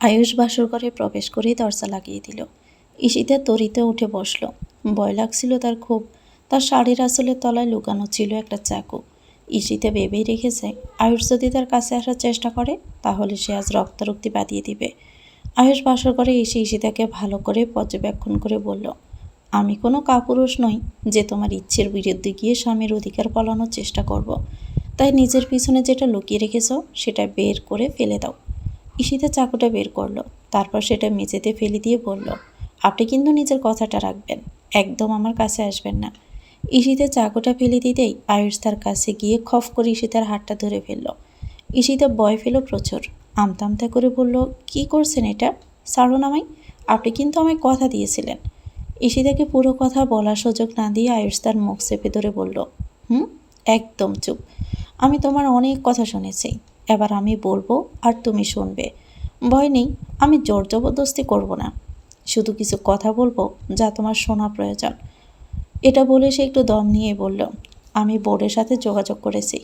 আয়ুষ বাসর ঘরে প্রবেশ করেই দরজা লাগিয়ে দিল। ঈশিতা তরিতে উঠে বসল। ভয় লাগছিল তার খুব। তার শাড়ির আসলের তলায় লুকানো ছিল একটা চাকু। ঈশিতা ভেবেই রেখেছে, আয়ুষ যদি তার কাছে আসার চেষ্টা করে, তাহলে সে আজ রক্তারক্তি বাঁধিয়ে দিবে। আয়ুষ বাসর ঘরে এসে ঈশিতাকে ভালো করে পর্যবেক্ষণ করে বলল, আমি কোনো কাপুরুষ নই যে তোমার ইচ্ছের বিরুদ্ধে গিয়ে স্বামীর অধিকার পালানোর চেষ্টা করব। তাই নিজের পিছনে যেটা লুকিয়ে রেখেছ, সেটা বের করে ফেলে দাও। ঈশিতা চাকুটা বের করল, তারপর সেটা মেঝেতে ফেলে দিয়ে বলল, আপনি কিন্তু নিজের কথাটা রাখবেন, একদম আমার কাছে আসবেন না। ঈশিতা চাকুটা ফেলে দিতেই আয়ুষ তার কাছে গিয়ে খফ করে ঈশিতার হাতটা ধরে ফেলল। ঈশিতা বয় পেল প্রচুর আমতা আমতা করে বলল, কি করছেন এটা? ছাড়ুন আমায়, আপনি কিন্তু আমায় কথা দিয়েছিলেন। ঈশিতাকে পুরো কথা বলার সুযোগ না দিয়ে আয়ুষ তার মুখ চেপে ধরে বলল, হুম, একদম চুপ। আমি তোমার অনেক কথা শুনেছি এবার আমি বলব, আর তুমি শুনবে। ভয় নেই, আমি জোর জবরদস্তি করব না। শুধু কিছু কথা বলব যা তোমার শোনা প্রয়োজন। এটা বলে সে একটু দম নিয়ে বলল, আমি বোর্ডের সাথে যোগাযোগ করেছি।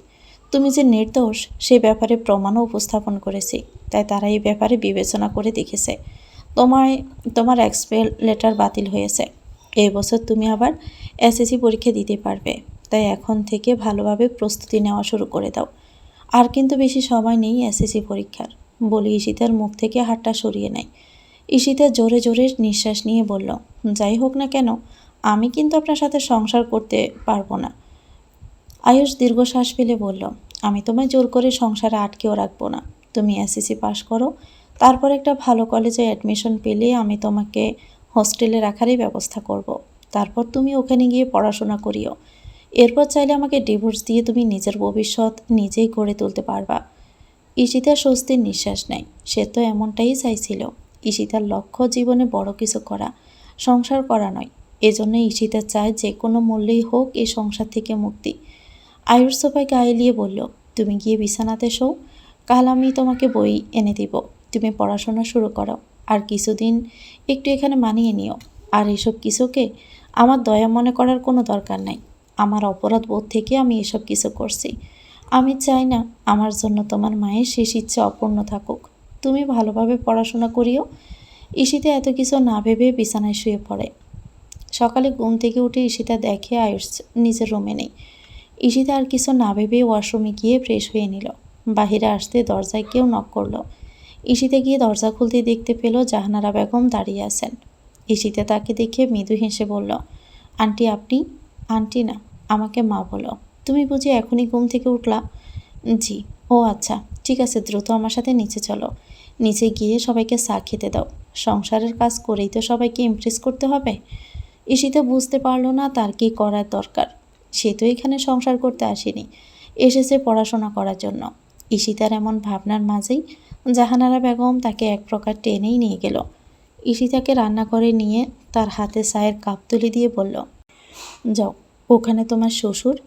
তুমি যে নির্দোষ, সে ব্যাপারে প্রমাণও উপস্থাপন করেছি, তাই তারা এই ব্যাপারে বিবেচনা করে দেখেছে। তোমায়, তোমার এক্সপেল লেটার বাতিল হয়েছে। এই বছর তুমি আবার এসএসসি পরীক্ষা দিতে পারবে। তাই এখন থেকে ভালোভাবে প্রস্তুতি নেওয়া শুরু করে দাও। আর কিন্তু বেশি সময় নেই এসএসসি পরীক্ষার। বলে ঈশিতার মুখ থেকে হাতটা সরিয়ে নেয়। ঈশিতা জোরে জোরে নিঃশ্বাস নিয়ে বলল, যাই হোক না কেন, আমি কিন্তু আপনার সাথে সংসার করতে পারব না। আয়ুষ দীর্ঘশ্বাস ফেলে বলল, আমি তোমায় জোর করে সংসারে আটকেও রাখব না। তুমি এসএসসি পাশ করো, তারপর একটা ভালো কলেজে অ্যাডমিশন পেলে আমি তোমাকে হোস্টেলে রাখারই ব্যবস্থা করব। তারপর তুমি ওখানে গিয়ে পড়াশোনা করিও। এরপর চাইলে আমাকে ডিভোর্স দিয়ে তুমি নিজের ভবিষ্যৎ নিজেই গড়ে তুলতে পারবা। ঈশিতা স্বস্তির নিঃশ্বাস নেয়। সে তো এমনটাই চাইছিল। ঈশিতার লক্ষ্য জীবনে বড় কিছু করা, সংসার করা নয়। এজন্য ঈশিতা চায় যে কোনো মূল্যেই হোক এই সংসার থেকে মুক্তি। আয়ুর সোফায় গায়ে নিয়ে বলল, তুমি গিয়ে বিছানাতে শো। কাল আমি তোমাকে বই এনে দিব। তুমি পড়াশোনা শুরু করো। আর কিছুদিন একটু এখানে মানিয়ে নিও। আর এসব কিছুকে আমার দয়া মনে করার কোনো দরকার নাই। আমার অপরাধ বোধ থেকে আমি এসব কিছু করছি। আমি চাই না আমার জন্য তোমার মায়ের শেষ ইচ্ছে অপূর্ণ থাকুক। তুমি ভালোভাবে পড়াশোনা করিও। ঈশিতে এত কিছু না ভেবে বিছানায় শুয়ে পড়ে। সকালে ঘুম থেকে উঠে ঈশিতা দেখে আয়ুষ নিজের রুমে নেই। ঈশিতা আর কিছু না ভেবে ওয়াশরুমে গিয়ে ফ্রেশ হয়ে নিল। বাহিরে আসতে দরজায় কেউ নক করল। ঈশিতে গিয়ে দরজা খুলতে দেখতে পেল জাহানারা বেগম দাঁড়িয়ে আছেন। ঈশিতে তাকে দেখে মৃদু হেসে বলল, আন্টি, আপনি আন্টি না, আমাকে মা বলো। তুমি বুঝি এখনই ঘুম থেকে উঠলা? জি। ও আচ্ছা ঠিক আছে, দ্রুত আমার সাথে নিচে চলো। নিচে গিয়ে সবাইকে চা খেতে দাও। সংসারের কাজ করেই তো সবাইকে ইমপ্রেস করতে হবে। ঈশিতা বুঝতে পারল না তার কি করার দরকার। সে তো এখানে সংসার করতে আসেনি। এসেছে পড়াশোনা করার জন্য। ঈশিতার এমন ভাবনার মাঝেই জাহানারা বেগম তাকে এক প্রকার টেনেই নিয়ে গেল। ঈশিতাকে রান্নাঘরে নিয়ে তার হাতে চায়ের কাপ তুলে দিয়ে বলল যাও, ওখানে তোমার শ্বশুর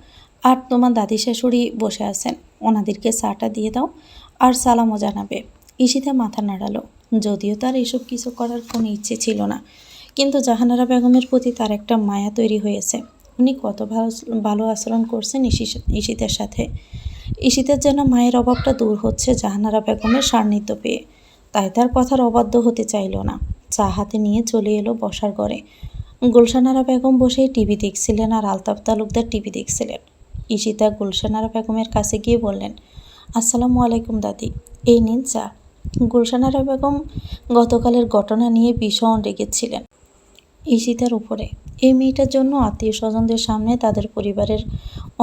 আর তোমার দাদি শাশুড়ি বসে আছেন। ওনাদেরকে চাটা দিয়ে দাও আর সালামও জানাবে। ঈশিতা মাথা নাড়ালো। যদিও তার এসব কিছু করার কোনো ইচ্ছে ছিল না, কিন্তু জাহানারা বেগমের প্রতি তার একটা মায়া তৈরি হয়েছে। উনি কত ভালো ভালো আচরণ করছেন ঈশি- ঈশিতার সাথে। ঈশিতার যেন মায়ের অভাবটা দূর হচ্ছে জাহানারা বেগমের সান্নিধ্য পেয়ে। তাই তার কথার অবাধ্য হতে চাইল না। চা হাতে নিয়ে চলে এলো বসার ঘরে। গুলশানারা বেগম বসে টিভি দেখছিলেন আর আলতাফ তালুকদার টিভি দেখছিলেন। ঈশিতা গুলশানারা বেগমের কাছে গিয়ে বললেন, আসসালামু আলাইকুম দাদি, এই নিন চা। গুলশানারা বেগম গতকালের ঘটনা নিয়ে ভীষণ রেগেছিলেন। ঈশিতার উপরে, এই মেয়েটার জন্য আত্মীয় স্বজনদের সামনে তাদের পরিবারের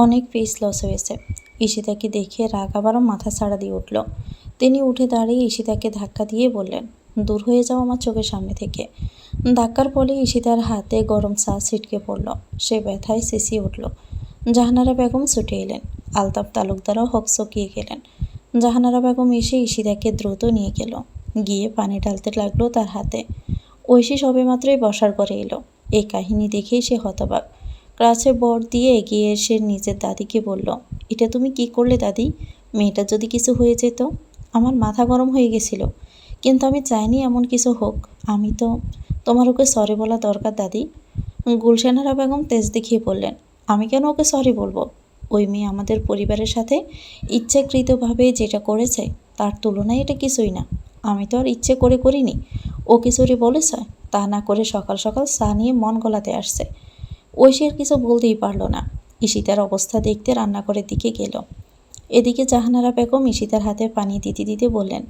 অনেক পেস লস হয়েছে। ঈশিতাকে দেখে রাগ আবারও মাথা ছাড়া দিয়ে উঠল। তিনি উঠে দাঁড়িয়ে ঈশিতাকে ধাক্কা দিয়ে বললেন দূর হয়ে যাও আমার চোখের সামনে থেকে। ধাক্কার ফলে ঈশিতার হাতে গরম চা ছিটকে পড়ল। সে ব্যথায় চেঁচিয়ে উঠল। জাহানারা বেগম ছুটে এলেন। আলতাফ তালুকদারও হকচকিয়ে গেলেন। জাহানারা বেগম এসে ঈশিতাকে দ্রুত নিয়ে গেল। গিয়ে পানি ঢালতে লাগল তার হাতে। ঐশী সবেমাত্রই বসার ঘরে এলো। এই কাহিনী দেখেই সে হতবাক। ক্লাসে বর দিয়ে এগিয়ে এসে নিজের দাদিকে বলল, এটা তুমি কি করলে দাদি? মেয়েটা যদি কিছু হয়ে যেত, আমার মাথা গরম হয়ে গেছিল। কিন্তু আমি চাইনি এমন কিছু হোক। আমি তো তোমার ওকে সরি বলা দরকার, দাদি। গুলশানারা বেগম তেজ দেখিয়ে বললেন, আমি কেন ওকে সরি বলব? ওই মেয়ে আমাদের পরিবারের সাথে ইচ্ছাকৃতভাবে যেটা করেছে, তার তুলনায় এটা কিছুই না। আমি তো আর ইচ্ছে করে করিনি। ও কিছুরি বলেছে? তা না করে সকাল সকাল চা নিয়ে মন গলাতে আসছে। ঐশী আর কিছু বলতেই পারল না। ঈশিতার অবস্থা দেখতে রান্নাঘরের দিকে গেল। এদিকে জাহানারা বেগম ঈশিতার হাতে পানি দিতে দিতে বললেন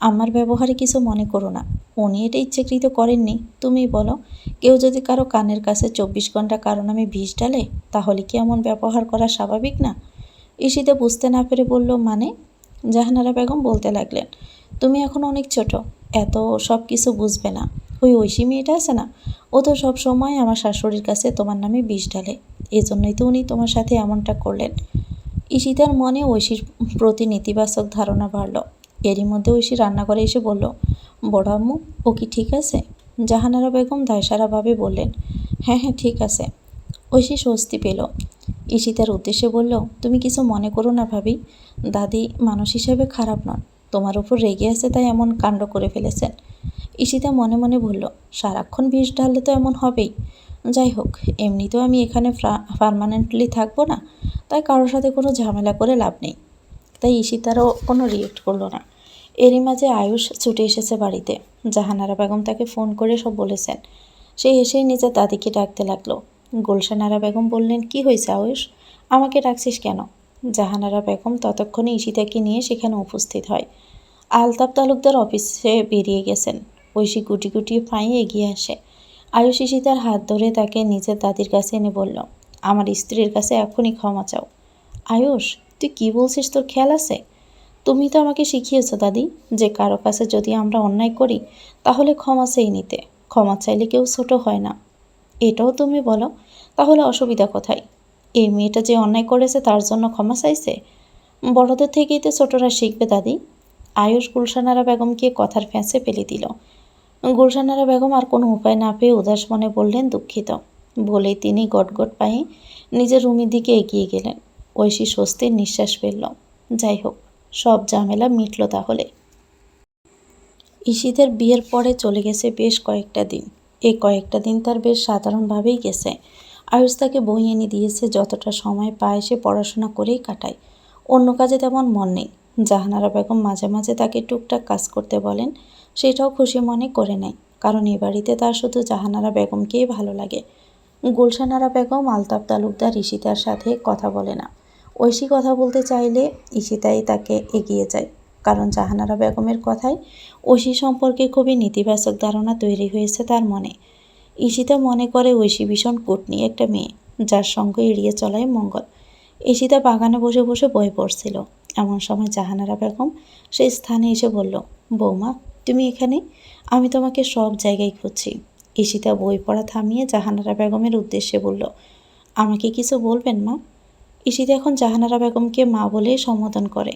আমার ব্যবহারে কিছু মনে করো না। উনি এটা ইচ্ছাকৃত করেননি। তুমিই বলো, কেউ যদি কারও কানের কাছে চব্বিশ ঘণ্টা কারণ আমি বিষ ডালে তাহলে কি এমন ব্যবহার করা স্বাভাবিক না? ঈশিতা বুঝতে না পেরে বলল মানে? জাহানারা বেগম বলতে লাগলেন, তুমি এখন অনেক ছোট, এত সব কিছু বুঝবে না। ওই ঐশী মেয়েটা আছে না? ও তো সব সময় আমার শাশুড়ির কাছে তোমার নামে বিষ ঢালে। এই জন্যই তো উনি তোমার সাথে এমনটা করলেন। ঈশিতার মনে ঐশীর প্রতি নেতিবাচক ধারণা বাড়ল। এরই মধ্যে ঐশী রান্নাঘরে এসে বলল, বড় আম্মু, ও কি ঠিক আছে? জাহানারা বেগম দায়সারাভাবে বললেন হ্যাঁ হ্যাঁ ঠিক আছে। ঐশী স্বস্তি পেল। ঈশিতার উদ্দেশ্যে বলল, তুমি কিছু মনে করো না ভাবি। দাদি মানুষ হিসেবে খারাপ নন। তোমার উপর রেগে আছে তাই এমন কাণ্ড করে ফেলেছেন। ঈশিতা মনে মনে বলল, সারাক্ষণ বিষ ঢাললে তো এমন হবেই। যাই হোক, এমনিতেও আমি এখানে পারমানেন্টলি থাকব না। তাই কারোর সাথে কোনো ঝামেলা করে লাভ নেই। তাই ঈশিতারও কোনো রিয়েক্ট করল না। এরই মাঝে আয়ুষ ছুটে এসেছে বাড়িতে। জাহানারা বেগম তাকে ফোন করে সব বলেছেন। সে এসেই নিজের দাদিকে ডাকতে লাগল। গুলশানারা বেগম বললেন, কি হয়েছে আয়ুষ? আমাকে ডাকছিস কেন? জাহানারা বেগম ততক্ষণে ঈশিতাকে নিয়ে সেখানে উপস্থিত হয়। আলতাপ তালুকদার অফিসে বেরিয়ে গেছেন। ঐশী গুটি গুটি পায়ে এগিয়ে আসে। আয়ুষ ঈশিতার হাত ধরে তাকে নিজের দাদির কাছে এনে বলল, আমার স্ত্রীর কাছে এখনই ক্ষমা চাও। আয়ুষ, তুই কি বলছিস? তোর খেয়াল আছে? তুমি তো আমাকে শিখিয়েছ দাদি, যে কারও কাছে যদি আমরা অন্যায় করি, তাহলে ক্ষমা চেয়ে নিতে। ক্ষমা চাইলে কেউ ছোট হয় না। এটাও তুমি বলো, তাহলে অসুবিধা কোথায়? এই মেয়েটা যে অন্যায় করেছে, তার জন্য ক্ষমা চাইছে? বড়দের থেকেই তো ছোটরা শিখবে দাদি। আয়ুষ গুলশানারা বেগমকে কথার ফ্যাঁসে ফেলে দিল। গুলশানারা বেগম আর কোনো উপায় না পেয়ে উদাস মনে বললেন দুঃখিত। বলেই তিনি গটগট পায়ে নিজের রুমের দিকে এগিয়ে গেলেন। ঐশী স্বস্তির নিঃশ্বাস ফেলল। যাই হোক সব ঝামেলা মিটল তাহলে। ঈশিদের বিয়ের পরে চলে গেছে বেশ কয়েকটা দিন। এই কয়েকটা দিন তার বেশ সাধারণভাবেই গেছে। আয়ুষ তাকে বই এনে দিয়েছে, যতটা সময় পায় সে পড়াশোনা করেই কাটায়। অন্য কাজে তেমন মন নেই। জাহানারা বেগম মাঝে মাঝে তাকে টুকটাক কাজ করতে বলেন, সেটাও খুশি মনে করে নেয়, কারণ এ বাড়িতে তার শুধু জাহানারা বেগমকেই ভালো লাগে। গুলশানারা বেগম আলতাফ তালুকদার ঈশিতার সাথে কথা বলে না। ঐশী কথা বলতে চাইলে ঈশিতাই তাকে এগিয়ে যায়। কারণ জাহানারা বেগমের কথায় ঐশী সম্পর্কে খুবই নেতিবাচক ধারণা তৈরি হয়েছে তার মনে। ঈশিতা মনে করে ঐশী ভীষণ কুটনি একটা মেয়ে, যার সঙ্গে এড়িয়ে চলায় মঙ্গল। ঈশিতা বাগানে বসে বসে বই পড়ছিল। এমন সময় জাহানারা বেগম সেই স্থানে এসে বলল, বৌমা, তুমি এখানে? আমি তোমাকে সব জায়গায় খুঁজছি। ঈশিতা বই পড়া থামিয়ে জাহানারা বেগমের উদ্দেশ্যে বলল, আমাকে কিছু বলবেন মা? ঈশিতা এখন জাহানারা বেগমকে মা বলে সম্বোধন করে।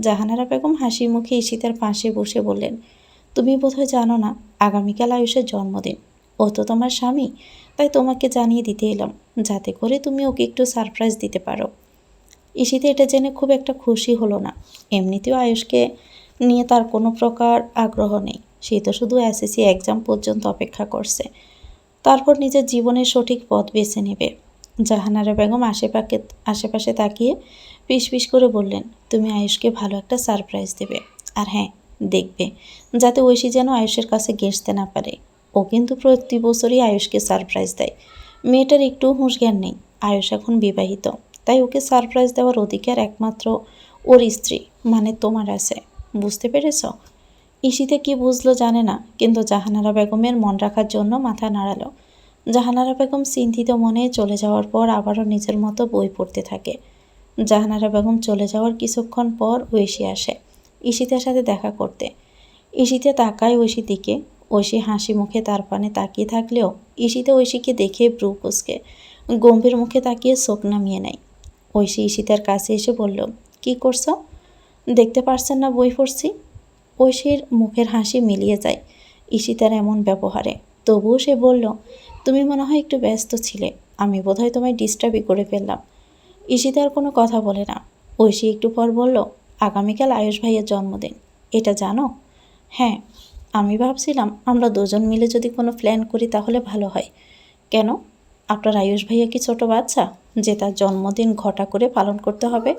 জাহানারা বেগম হাসি মুখে ঈশিতার পাশে বসে বললেন, তুমি বোধহয় জানো না, আগামীকাল আয়ুষের জন্মদিন। ও তো তোমার স্বামী, তাই তোমাকে জানিয়ে দিতে এলাম, যাতে করে তুমি ওকে একটু সারপ্রাইজ দিতে পারো। ঈশিতা এটা জেনে খুব একটা খুশি হলো না। এমনিতেও আয়ুষকে নিয়ে তার কোনো প্রকার আগ্রহ নেই। সে তো শুধু এসএসসি এক্সাম পর্যন্ত অপেক্ষা করছে। তারপর নিজের জীবনের সঠিক পথ বেছে নেবে। জাহানারা বেগম আশেপাশে আশেপাশে তাকিয়ে পিস করে বললেন, তুমি আয়ুষকে ভালো একটা সারপ্রাইজ দেবে। আর হ্যাঁ দেখবে, যাতে ঐশী যেন আয়ুষের কাছে ঘেঁষতে না পারে। ও কিন্তু প্রতি বছরই আয়ুষকে সারপ্রাইজ দেয়। মেয়েটার একটু হুঁশ জ্ঞান নেই। আয়ুষ এখন বিবাহিত। তাই ওকে সারপ্রাইজ দেওয়ার অধিকার একমাত্র ওর স্ত্রী মানে তোমার আছে। বুঝতে পেরেছ? ইসিতে কি বুঝলো জানে না, কিন্তু জাহানারা বেগমের মন রাখার জন্য মাথা নাড়ালো। জাহানারা বেগম চিন্তিত মনে চলে যাওয়ার পর আবারও নিজের মতো বই পড়তে থাকে। জাহানারা বেগম চলে যাওয়ার কিছুক্ষণ পর ঐশী আসে, ঈশিতার সাথে দেখা করতে। ঈশিতে তাকায় ঐশীর দিকে। ঐশী হাসি মুখে তার পানে তাকিয়ে থাকলেও ঈশিতে ঐশীকে দেখে ব্রু কুসকে গম্ভীর মুখে তাকিয়ে চোখ নামিয়ে নেয়। ঐশী ঈশিতার কাছে এসে বলল, কি করছ? দেখতে পারছেন না বই পড়ছি? ঐশীর মুখের হাসি মিলিয়ে যায় ঈশিতার এমন ব্যবহারে। তবুও সে বলল তুমি মনে হয় একটু ব্যস্ত ছিলে। আমি বোধহয় তোমায় ডিস্টার্বই করে ফেললাম। ঈশিতা আর কোনো কথা বলে না। ঐশী একটু পর বলল, আগামীকাল আয়ুষ ভাইয়ের জন্মদিন। এটা জানো? হ্যাঁ আমি ভাবছিলাম আমরা দুজন মিলে যদি কোনো প্ল্যান করি তাহলে ভালো হয়। কেন? আপনার আয়ুষ ভাইয়া কি ছোট বাচ্চা, যে তার জন্মদিন ঘটা করে পালন করতে হবে?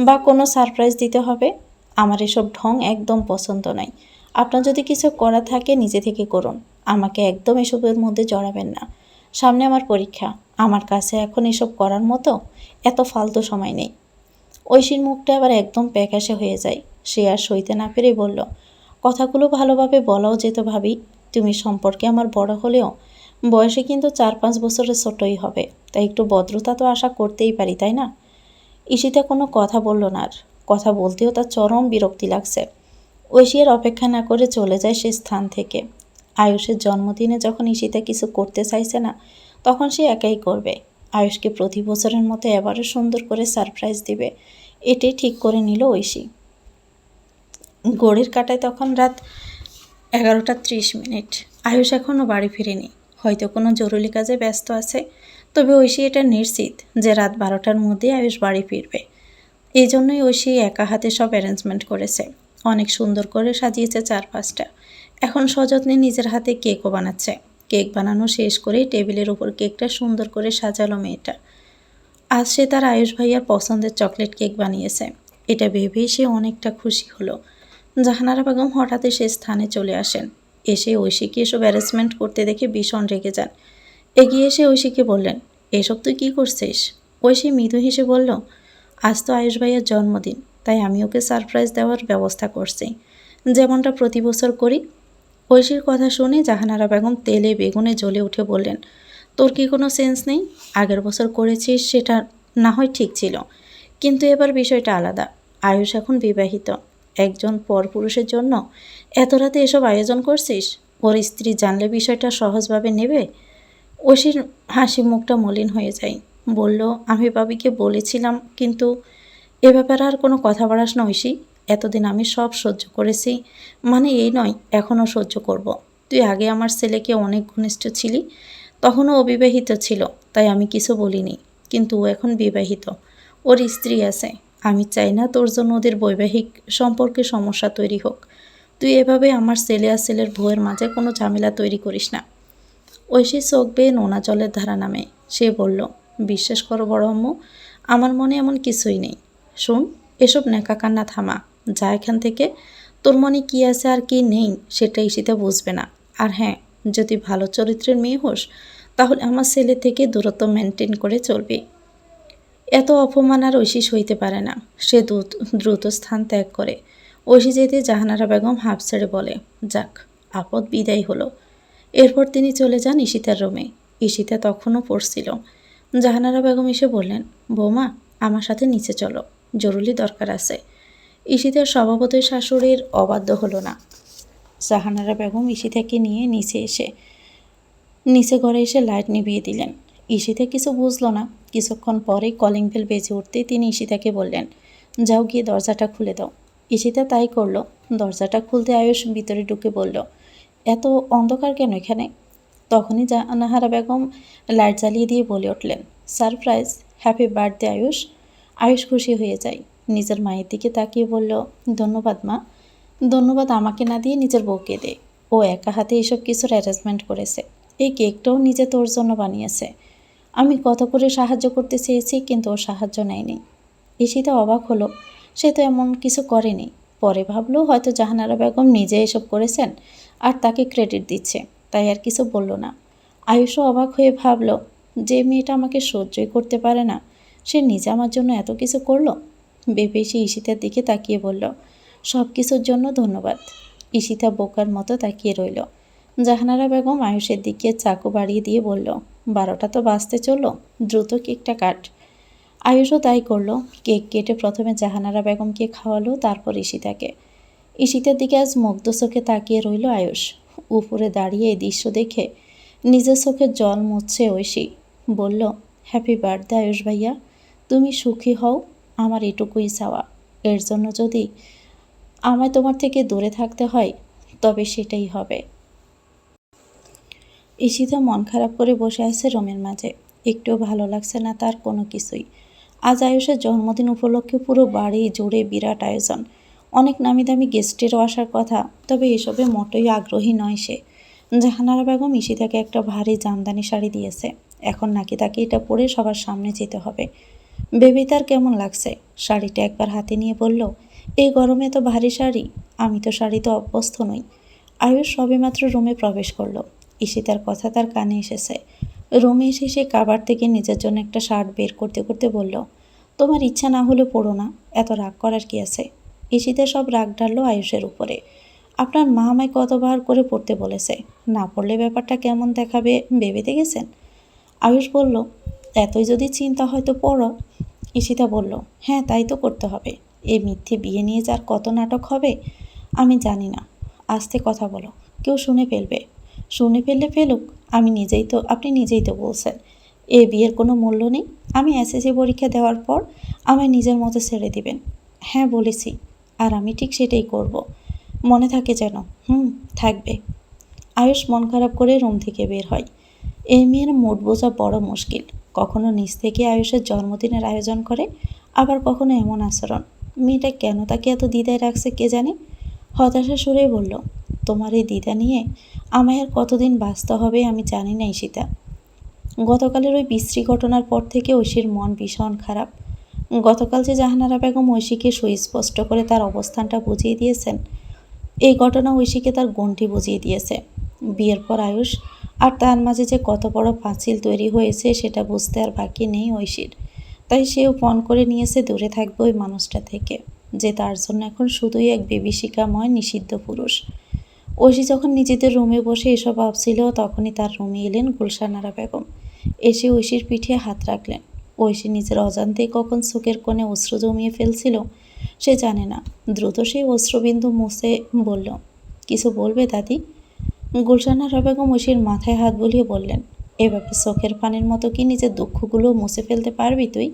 বা কোনো সারপ্রাইজ দিতে হবে? আমার এসব ঢং একদম পছন্দ নয় আপনার যদি কিছু করা থাকে নিজে থেকে করুন। আমাকে একদম এসবের মধ্যে জড়াবেন না। সামনে আমার পরীক্ষা। আমার কাছে এখন এসব করার মতো এত ফালতু সময় নেই। ঐশীর মুখটা আবার একদম প্যাকাশে হয়ে যায়। সে আর সইতে না পেরে বলল, কথাগুলো ভালোভাবে বলাও যেত ভাবি। তুমি সম্পর্কে আমার বড় হলেও বয়সে কিন্তু চার পাঁচ বছরের ছোটই হবে। তাই একটু ভদ্রতা তো আশা করতেই পারি, তাই না? ঈশিতা কোনো কথা বলল না আর। কথা বলতেও তার চরম বিরক্তি লাগছে। ঐশী আর অপেক্ষা না করে চলে যায় সে স্থান থেকে। আয়ুষের জন্মদিনে যখন ঈশিতা কিছু করতে চাইছে না, তখন সে একাই করবে। আয়ুষকে প্রতি বছরের মতো এবারও সুন্দর করে সারপ্রাইজ দিবে, এটাই ঠিক করে নিল ঐশী। গড়ির কাটায় তখন রাত এগারোটা ত্রিশ মিনিট। আয়ুষ এখনও বাড়ি ফিরেনি। হয়তো কোনো জরুরি কাজে ব্যস্ত আছে, তবে ঐশী এটা নিশ্চিত যে রাত বারোটার মধ্যে আয়ুষ বাড়ি ফিরবে। এই জন্যই ঐশী একা হাতে সব অ্যারেঞ্জমেন্ট করেছে। অনেক সুন্দর করে সাজিয়েছে চারপাশটা। এখন সযত্নে নিজের হাতে কেকও বানাচ্ছে। কেক বানানো শেষ করেই টেবিলের উপর কেকটা সুন্দর করে সাজালো মেয়েটা। আজ সে তার আয়ুষ ভাইয়ার পছন্দের চকলেট কেক বানিয়েছে। এটা ভেবেই সে অনেকটা খুশি হলো। জাহানারা বেগম হঠাৎ সে স্থানে চলে আসেন। এসে ঐশীকে এসব অ্যারেঞ্জমেন্ট করতে দেখে ভীষণ রেগে যান। এগিয়ে এসে ঐশীকে বললেন, এসব তুই কী করছিস? ঐশী মৃদু হেসে বলল, আজ তো আয়ুষ ভাইয়ের জন্মদিন, তাই আমি ওকে সারপ্রাইজ দেওয়ার ব্যবস্থা করছি। যেমনটা প্রতি বছর করি ঐশীর কথা শুনে জাহানারা বেগম তেলে বেগুনে জ্বলে উঠে বললেন, তোর কি কোনো সেন্স নেই? আগের বছর করেছিস সেটা না হয় ঠিক ছিল। কিন্তু এবার বিষয়টা আলাদা। আয়ুষ এখন বিবাহিত। একজন পরপুরুষের জন্য? এত রাতে এসব আয়োজন করছিস? ওর স্ত্রী জানলে বিষয়টা সহজভাবে নেবে? ঐশীর হাসি মুখটা মলিন হয়ে যায়। বলল, আমি বাবিকে বলেছিলাম, কিন্তু এ ব্যাপারে আর কোনো কথা বাড়াস না, ঐশী। এতদিন আমি সব সহ্য করেছি। মানে এই নয়, এখনও সহ্য করব। তুই আগে আমার ছেলেকে অনেক ঘনিষ্ঠ ছিলি, তখনও অবিবাহিত ছিল, তাই আমি কিছু বলিনি। কিন্তু ও এখন বিবাহিত। ওর স্ত্রী আছে। আমি চাই না তোর জন্য ওদের বৈবাহিক সম্পর্কে সমস্যা তৈরি হোক। তুই এভাবে আমার ছেলে আর ছেলের বউয়ের মাঝে কোনো ঝামেলা তৈরি করিস না। ঐশী চোখ বেয়ে নোনা জলের ধারা নামে। সে বলল, বিশ্বাস করো বড় আম্মু, আমার মনে এমন কিছুই নেই। শোন, এসব নেকা কান্না থামা। যা এখান থেকে। তোর মনে কি আছে আর কি নেই সেটা ইসিতে বুঝবে না। আর হ্যাঁ যদি ভালো চরিত্রের মেয়ে হোস, তাহলে আমার ছেলে থেকে দূরত্ব মেনটেন করে চলবে। এত অপমান আর ঐশী সইতে পারে না। সে দ্রুত দ্রুত স্থান ত্যাগ করে। ঐশী যেতে জাহানারা বেগম হাফ ছেড়ে বলে, যাক, আপদ বিদায় হলো। এরপর তিনি চলে যান ঈশিতার রুমে। ঈশিতা তখনও পড়ছিল। জাহানারা বেগম এসে বললেন, বৌমা, আমার সাথে নিচে চলো। জরুরি দরকার আছে। ঈশিতার স্বভাবতই শাশুড়ির অবাধ্য হলো না। জাহানারা বেগম ঈশিতাকে নিয়ে নিচে এসে, নিচে ঘরে এসে লাইট নিভিয়ে দিলেন। ঈশিতা কিছু বুঝলো না। কিছুক্ষণ পরে কলিং বেল বেজে উঠতেই তিনি ঈশিতাকে বললেন, যাও গিয়ে দরজাটা খুলে দাও। ঈশিতা তাই করল। দরজাটা খুলতে আয়ুষ ভিতরে ঢুকে বলল, এত অন্ধকার কেন এখানে? তখনই জাহানাহারা বেগম লাইট জ্বালিয়ে দিয়ে বলে উঠলেন, surprise, happy birthday Ayush. Ayush খুশি হয়ে যায়। নিজের মায়ের দিকে তাকিয়ে বলল, ধন্যবাদ মা। ধন্যবাদ আমাকে না দিয়ে নিজের বউকে দে। ও একা হাতে এসব কিছুর অ্যারেঞ্জমেন্ট করেছে। এই কেকটাও নিজে তোর জন্য বানিয়েছে। আমি কত করে সাহায্য করতে চেয়েছি, কিন্তু ও সাহায্য নেয়নি ঈশিতা অবাক হলো। সে তো এমন কিছু করেনি। পরে ভাবলো, হয়তো জাহানারা বেগম নিজে এসব করেছেন আর তাকে ক্রেডিট দিচ্ছে। তাই আর কিছু বলল না আয়ুষও অবাক হয়ে ভাবলো, যে মেয়েটা আমাকে সহ্যই করতে পারে না, সে নিজে আমার জন্য এত কিছু করল? ভেবে সে ঈশিতার দিকে তাকিয়ে বলল, সব কিছুর জন্য ধন্যবাদ। ঈশিতা বোকার মতো তাকিয়ে রইল। জাহানারা বেগম আয়ুষের দিকে চাকু বাড়িয়ে দিয়ে বলল, বারোটা তো বাঁচতে চলল, দ্রুত কেকটা কাট। আয়ুষও তাই করল, কেক কেটে প্রথমে জাহানারা বেগমকে খাওয়ালো, তারপর ঈশিতাকে। ঈশিতার দিকে আজ মুগ্ধ চোখে তাকিয়ে রইল আয়ুষ। উপরে দাঁড়িয়ে এই দৃশ্য দেখে নিজের চোখে জল মুছছে ঐশী। বলল, হ্যাপি বার্থডে আয়ুষ ভাইয়া, তুমি সুখী হও আমার এটুকুই চাওয়া। এর জন্য যদি আমায় তোমার থেকে দূরে থাকতে হয়, তবে সেটাই হবে। ঈশিতা মন খারাপ করে বসে আছে রোমের মাঝে। একটুও ভালো লাগছে না তার কোনো কিছুই। আজ আয়ুষের জন্মদিন উপলক্ষে পুরো বাড়ি জুড়ে বিরাট আয়োজন। অনেক নামি দামি গেস্টেরও আসার কথা, তবে এসবে মোটেই আগ্রহী নয় সে। জাহানারা বেগম ঈশিতাকে একটা ভারী জামদানি শাড়ি দিয়েছে। এখন নাকি তাকে এটা পরে সবার সামনে যেতে হবে। বেবি তার কেমন লাগছে? শাড়িটা একবার হাতে নিয়ে বলল, এই গরমে তো ভারী শাড়ি? আমি তো শাড়িতে অভ্যস্ত নই। আয়ুষ সবেমাত্র রুমে প্রবেশ করল। ঈশিতার কথা তার কানে এসেছে। রুমে এসে সে কাবার থেকে নিজের জন্য একটা শার্ট বের করতে করতে বলল, তোমার ইচ্ছা না হলে পড়ো না, এত রাগ করার কি আছে? ঈশিতা সব রাগ ডাললো আয়ুষের উপরে। আপনার মা আমায় কতবার করে পড়তে বলেছে? না পড়লে ব্যাপারটা কেমন দেখাবে? ভেবে দেখেছেন? আয়ুষ বলল এতই যদি চিন্তা হয় তো পড়ো, ঈশিতা বলল হ্যাঁ তাই তো করতে হবে। এই মিথ্যে বিয়ে নিয়ে যার কত নাটক হবে, আমি জানি না। আস্তে কথা বলো, কেউ শুনে ফেলবে। শুনে ফেললে ফেলুক, আমি নিজেই তো, আপনি নিজেই তো বলছেন। এ বিয়ের কোনো মূল্য নেই। আমি এসএসসি পরীক্ষা দেওয়ার পর আমায় নিজের মতো ছেড়ে দিবেন। হ্যাঁ বলেছি, আর আমি ঠিক সেটাই করব। মনে থাকে যেন, হুম, থাকবে। আয়ুষ মন খারাপ করে রুম থেকে বের হয়। এই মেয়ের মোট বোঝা বড় মুশকিল। কখনো নিজ থেকে আয়ুষের জন্মদিনের আয়োজন করে, আবার কখনো এমন আচরণ। মেয়েটা কেন তাকে এত দ্বিধায় রাখছে কে জানে? হতাশা সুরেই বলল, তোমার এই দ্বিধা নিয়ে আমায় আর কতদিন বাঁচতে হবে আমি জানি না, ঈশিতা। গতকালের ওই বিশ্রী ঘটনার পর থেকে ঐশীর মন ভীষণ খারাপ। গতকাল যে জাহানারা বেগম ঐশীকে সুস্পষ্ট করে তার অবস্থানটা বুঝিয়ে দিয়েছেন, এই ঘটনা ঐশীকে তার গণ্ডি বুঝিয়ে দিয়েছে। বিয়ের পর আয়ুষ আর তার মাঝে যে কত বড় পাঁচিল তৈরি হয়েছে সেটা বুঝতে আর বাকি নেই ঐশীর। তাই সেও পণ করে নিয়েছে দূরে থাকবে ওই মানুষটা থেকে, যে তার জন্য এখন শুধুই এক বিভীষিকাময় নিষিদ্ধ পুরুষ। ঐশী যখন নিজেদের রুমে বসে এসব ভাবছিল, তখনই তার রুমে এলেন গুলশানারা বেগম। এসে ঐশীর পিঠে হাত রাখলেন। ঐশী নিজের অজান্তেই কখন চোখের কোণে অশ্রু জমিয়ে ফেলছিল, সে জানে না। দ্রুত সেই অশ্রুবিন্দু মুছে বলল, কিছু বলবে দাদি? গুলশানারা বেগম ঐশীর মাথায় হাত বুলিয়ে বললেন এভাবে চোখের পানির মতো কি নিজের দুঃখগুলো মুছে ফেলতে পারবি তুই?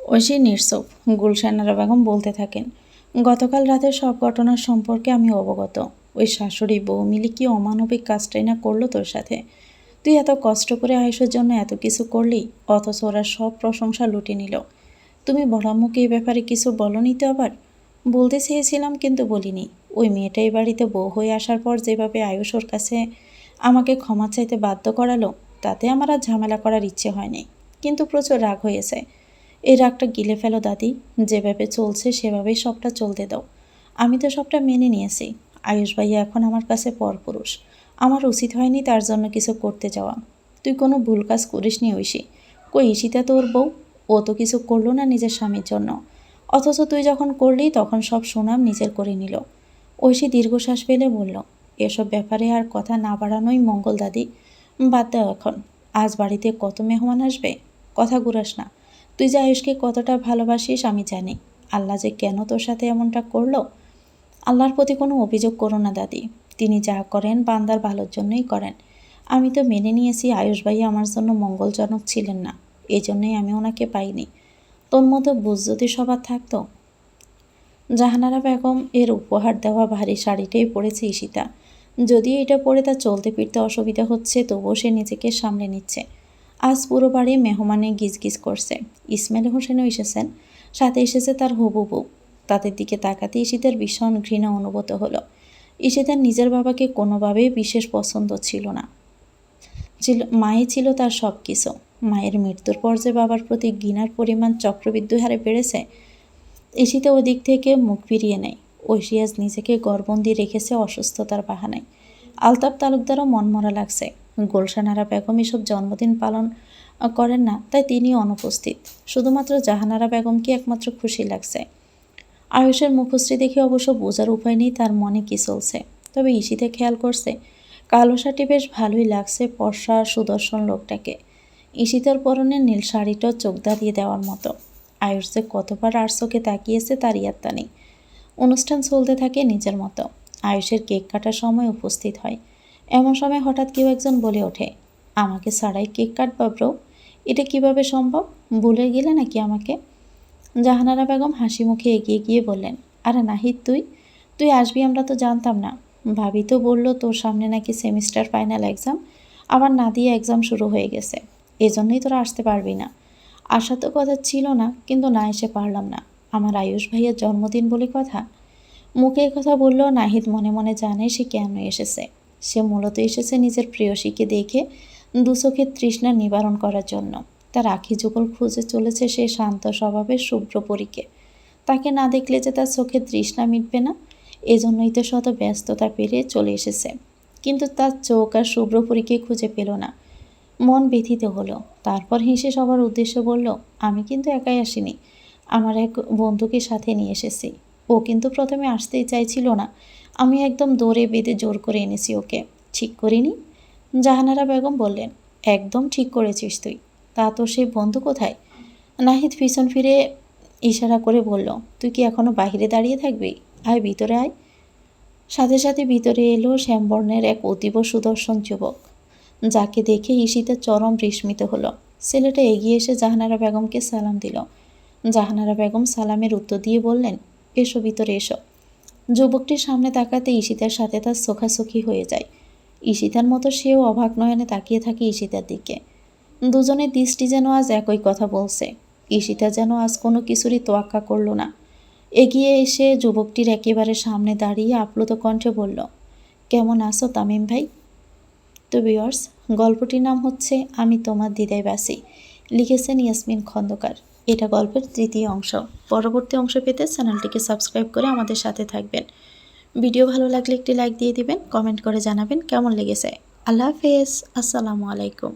ঐশী নির্সব গুলশানারা বেগম বলতে থাকেন, গতকাল রাতের সব ঘটনার সম্পর্কে আমি অবগত। ওই শাশুড়ি বউ মিলে কি অমানবিক কাজটাই না করল তোর সাথে? তুই এত কষ্ট করে আয়ুষের জন্য এত কিছু করলি, অথচ ওরা সব প্রশংসা লুটে নিল। তুমি বড়াম্মুকে এই ব্যাপারে কিছু বলনি তো আবার? বলতে চেয়েছিলাম কিন্তু বলিনি। ওই মেয়েটাই বাড়িতে বউ হয়ে আসার পর যেভাবে আয়ুষ ওর কাছে আমাকে ক্ষমা চাইতে বাধ্য করালো, তাতে আমার আর ঝামেলা করার ইচ্ছে হয়নি। কিন্তু প্রচুর রাগ হয়েছে। এই রাগটা গিলে ফেলো দাদি, যেভাবে চলছে সেভাবেই সবটা চলতে দাও। আমি তো সবটা মেনে নিয়েছি। আয়ুষ ভাইয়া এখন আমার কাছে পরপুরুষ। আমার উচিত হয়নি তার জন্য কিছু করতে যাওয়া। তুই কোনো ভুল কাজ করিসনি ঐশী। কই ঈশিতা তোর বউ? ও তো কিছু করল না নিজের স্বামীর জন্য। অথচ তুই যখন করলি, তখন সব সুনাম নিজের করে নিল। ঐশী দীর্ঘশ্বাস ফেলে বলল, এসব ব্যাপারে আর কথা না বাড়ানোই মঙ্গল দাদি। বাদ দাও এখন, আজ বাড়িতে কত মেহমান আসবে? কথা ঘুরাস না। তুই যে আয়ুষকে কতটা ভালোবাসিস, আমি জানি। আল্লাহ যে কেন তোর সাথে এমনটা করল? আল্লাহর প্রতি কোনো অভিযোগ করো না দাদি। তিনি যা করেন, বান্দার ভালোর জন্যই করেন। আমি তো মেনে নিয়েছি, আয়ুষ ভাই আমার জন্য মঙ্গলজনক ছিলেন না। এই জন্যই আমি ওনাকে পাইনি। তোর মতো বুঝ যদি সবার থাকতো। জাহানারা বেগম এর উপহার দেওয়া ভারী শাড়িটাই পরেছে ঈশিতা। যদি এটা পরে তার চলতে ফিরতে অসুবিধা হচ্ছে, তবুও সে নিজেকে সামলে নিচ্ছে। আজ পুরো বাড়ি মেহমানে গিজগিজ করছে। ইসমাইল হোসেনও এসেছেন। সাথে এসেছে তার হবু বউ তাদের দিকে তাকাতে ঈশিতার ভীষণ ঘৃণা অনুভূত হলো। ঈশিতার নিজের বাবাকে কোনোভাবেই বিশেষ পছন্দ ছিল না। ছিল, মায়ে ছিল তার সব কিছু মায়ের মৃত্যুর পর যে বাবার প্রতি ঘৃণার পরিমাণ চক্রবৃদ্ধি হারে বেড়েছে ঈশিতা ওদিক থেকে মুখ ফিরিয়ে নেয়। ঐশিয়াজ নিজেকে গড়বন্দি রেখেছে অসুস্থতার বাহানায়। আলতাফ তালুকদারও মনমরা লাগছে। গুলশানারা বেগম এসব জন্মদিন পালন করেন না, তাই তিনি অনুপস্থিত। শুধুমাত্র জাহানারা বেগমকে একমাত্র খুশি লাগছে। আয়ুষের মুখশ্রী দেখে অবশ্য বোঝার উপায় নেই তার মনে কী চলছে। তবে ইসিতে খেয়াল করছে কালো শাড়ি বেশ ভালোই লাগছে পর্ষা সুদর্শন লোকটাকে। ঈশিতার পরনের নীল শাড়িটাও চোখ দাঁড়িয়ে দেওয়ার মতো। আয়ুষ যে কতবার আর চোখে তাকিয়েছে তার ইয়াত্তা নেই। অনুষ্ঠান চলতে থাকে নিজের মতো। আয়ুষের কেক কাটার সময় উপস্থিত হয়। এমন সময় হঠাৎ কেউ একজন বলে ওঠে, আমাকে ছাড়াই কেক কাটবা ব্রো? এটা কীভাবে সম্ভব? ভুলে গেলে নাকি আমাকে? জাহানারা বেগম হাসি মুখে এগিয়ে গিয়ে বললেন, আরে নাহিদ তুই? তুই আসবি আমরা তো জানতাম না। ভাবি তো বলল, তোর সামনে নাকি সেমিস্টার ফাইনাল এক্সাম? আবার না দিয়ে এক্সাম শুরু হয়ে গেছে। এজন্যই তোরা আসতে পারবি না। আসা তো কথা ছিল না, কিন্তু না এসে পারলাম না। আমার আয়ুষ ভাইয়ের জন্মদিন বলে কথা? মুখে কথা বললেও নাহিদ মনে মনে জানে সে কেন এসেছে। সে মূলত এসেছে নিজের প্রেয়সীকে দেখে দুচোখের তৃষ্ণা নিবারণ করার জন্য। তার আখি যুগল খুঁজে চলেছে সে শান্ত স্বভাবের শুভ্রপরীকে তাকে না দেখলে যে তার চোখের তৃষ্ণা মিটবে না? এজন্যই তো শত ব্যস্ততা পেরে চলে এসেছে। কিন্তু তার চোখ আর শুভ্রপুরীকে খুঁজে পেল না। মন ব্যথিত হলো। তারপর হেসে সবার উদ্দেশ্য বলল, আমি কিন্তু একাই আসিনি। আমার এক বন্ধুকে সাথে নিয়ে এসেছি। ও কিন্তু প্রথমে আসতেই চাইছিল না। আমি একদম দৌড়ে বেঁধে জোর করে এনেছি ওকে। ঠিক করিনি? জাহানারা বেগম বললেন, একদম ঠিক করেছিস তুই। তা তো সেই বন্ধু কোথায়? নাহিদ পিছন ফিরে ইশারা করে বলল, তুই কি এখনও বাইরে দাঁড়িয়ে থাকবি? আয় ভিতরে আয়। সাথে সাথে ভিতরে এলো শ্যামবর্ণের এক অতীব সুদর্শন যুবক। যাকে দেখে ঈশিতা চরম বিস্মিত হলো। ছেলেটা এগিয়ে এসে জাহানারা বেগমকে সালাম দিল। জাহানারা বেগম সালামের উত্তর দিয়ে বললেন, এসো ভিতরে এসো। যুবকটির সামনে তাকাতে ঈশিতার সাথে তার চোখাচোখি হয়ে যায়। ঈশিতার মতো সেও অবাক নয়নে তাকিয়ে থাকে ঈশিতার দিকে। দুজনের দৃষ্টি যেন আজ একই কথা বলছে। ঈশিতা যেন আজ কোনো কিছুরই তোয়াক্কা করল না। এগিয়ে এসে যুবকটির একেবারে সামনে দাঁড়িয়ে আপ্লুত কণ্ঠে বলল, কেমন আছো তামিম ভাই? তো ভিউয়ার্স গল্পটির নাম হচ্ছে, আমি তোমার দিদাই বাসি। লিখেছেন ইয়াসমিন খন্দকার। এটা গল্পের তৃতীয় অংশ। পরবর্তী অংশ পেতে চ্যানেলটিকে সাবস্ক্রাইব করে আমাদের সাথে থাকবেন। ভিডিও ভালো লাগলে একটি লাইক দিয়ে দিবেন, কমেন্ট করে জানাবেন কেমন লেগেছে। আল্লাহ হাফেজ। আসসালামু আলাইকুম।